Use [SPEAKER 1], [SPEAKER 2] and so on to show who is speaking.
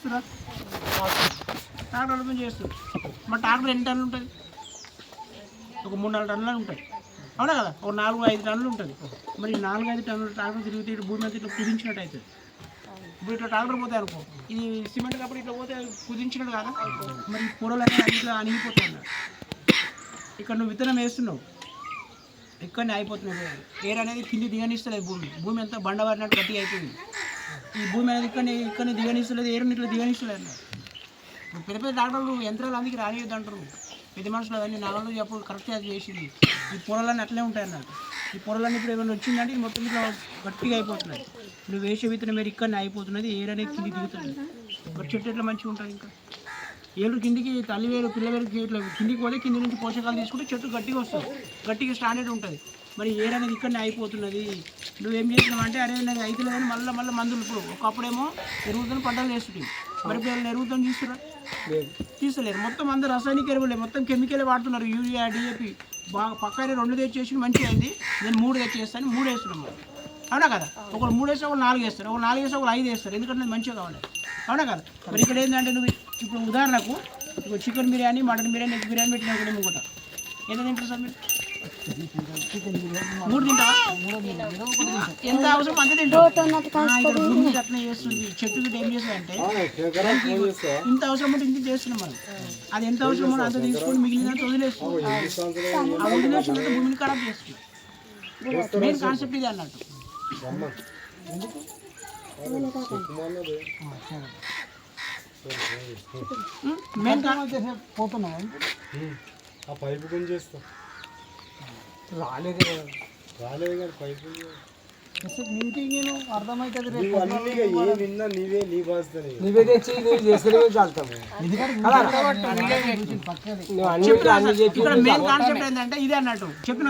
[SPEAKER 1] చేస్తున్నారు ట్రాక్టర్లతో చేస్తారు మరి ట్రాక్టర్ ఎన్ని టన్నులు ఉంటుంది? ఒక మూడు నాలుగు టన్నులు ఉంటుంది అవునా కదా? ఒక నాలుగు ఐదు టన్నులు ఉంటుంది. మరి నాలుగు ఐదు టన్నులు ట్రాక్టర్ తిరిగితే ఇటు భూమి మీద ఇట్లా కుదించినట్టు అవుతుంది. ఇప్పుడు ఇట్లా ట్రాక్టర్ పోతే అనుకో ఇది సిమెంట్ కాబట్టి ఇట్లా పోతే కుదించినట్టు కదా? మరి ఈ అనేది ఇట్లా అణిగిపోతాయి ఇక్కడ నువ్వు విత్తనం వేస్తున్నావు. ఇక్కడనే అయిపోతున్నాయి. ఎయిర్ అనేది కింది దిగనిస్తలేదు భూమి. భూమి అంతా బండవారినట్టు గట్టిగా అయిపోయింది. ఈ భూమి మీద ఇక్కడ ఇక్కడ దిగనిస్తలేదు ఏరు ఇట్లా దిగనిస్తలేదు. ఇప్పుడు పెద్ద పెద్ద డాక్టర్లు యంత్రాలు అందుకే రానియద్దు అంటారు పెద్ద మనుషులు అవన్నీ నగలు చెప్పు కరెక్ట్గా అది చేసింది. ఈ పొరలన్నీ అట్లే ఉంటాయి అన్నట్టు ఈ పొరలన్నీ ఇప్పుడు ఏమైనా వచ్చిందంటే ఇది మొత్తం ఇట్లా గట్టిగా అయిపోతున్నాయి నువ్వు వేసే విత్తనం మీరు ఇక్కడనే అయిపోతున్నది ఎయిర్ అనేది కింది దిగుతుంది ఒక చెట్టు ఎట్లా మంచిగా ఉంటుంది ఇంకా? ఏడు కిందికి తల్లి వేరు పిల్ల వేరు ఇట్లా కిందికి పోతే కింది నుంచి పోషకాలు తీసుకుంటే చెట్టు గట్టిగా వస్తుంది. గట్టిగా స్టాండర్డ్ ఉంటుంది. మరి ఏర్ అనేది ఇక్కడనే అయిపోతున్నది. నువ్వేం చేసినావు అంటే అరే నాకు అయితే లేదని మళ్ళీ మళ్ళీ మందులు ఇప్పుడు ఒకప్పుడేమో ఎరుగుతున్న పంటలు వేస్తుంది మరి ఇప్పుడు ఏమైనా ఎరుగుతుంది తీసుకురా తీసలేరు మొత్తం అందరు రసాయనిక ఎరువులే. మొత్తం కెమికల్ వాడుతున్నారు. Urea DAP. బాగా పక్కనే రెండు తెచ్చేసి మంచిగా అయింది. నేను మూడు తెచ్చేస్తాను. మూడు వేస్తున్నాం. అవునా కదా? ఒకరు మూడు వేస్తే ఒకరు నాలుగు వేస్తారు. ఒకరు నాలుగు వేస్తే ఒకరు ఐదు వేస్తారు. ఎందుకంటే అది మంచిగా కావాలి. అవునా కదా. మరి ఇక్కడ ఏంటంటే నువ్వు ఇప్పుడు ఉదాహరణకు ఇప్పుడు chicken biryani mutton biryani egg biryani పెట్టినా కూడా ఇంకొకట ఏదో తింటారు సార్ మీరు మూడు తింటావా? ఎంత అవసరం అంతే తింటావు. భూమి అట్లా చేస్తుంది. చెట్టు గిట్ట ఏం చేస్తుందంటే ఇంత అవసరం ఉంటే ఇంత చేస్తున్నాం మనం. అది ఎంత అవసరం ఉంటే అంత తీసుకొని మిగిలిన వదిలేస్తుంది ఆ భూమిని ఖరాబ్ చేస్తుంది. మెయిన్ కాన్సెప్ట్ ఇది అన్నట్టు. మెయిన్ పోతున్నాం
[SPEAKER 2] ఆ పైపు కొని చేస్తా
[SPEAKER 1] రాలేదు
[SPEAKER 2] రాలేదు కానీ పైపు
[SPEAKER 1] మీటింగ్ అర్థమవుతుంది
[SPEAKER 2] నీవు అన్ని ఏ విన్నా నీవే నీ బాధ్యత నీవే.
[SPEAKER 3] నువ్వే తెచ్చి నువ్వు చేస్తేనే చాలుతావు నువ్వు అన్ని అన్ని చెప్పి
[SPEAKER 1] ఇక్కడ మెయిన్ కాన్సెప్ట్ ఏంటంటే ఇదే అన్నట్టు చెప్పిన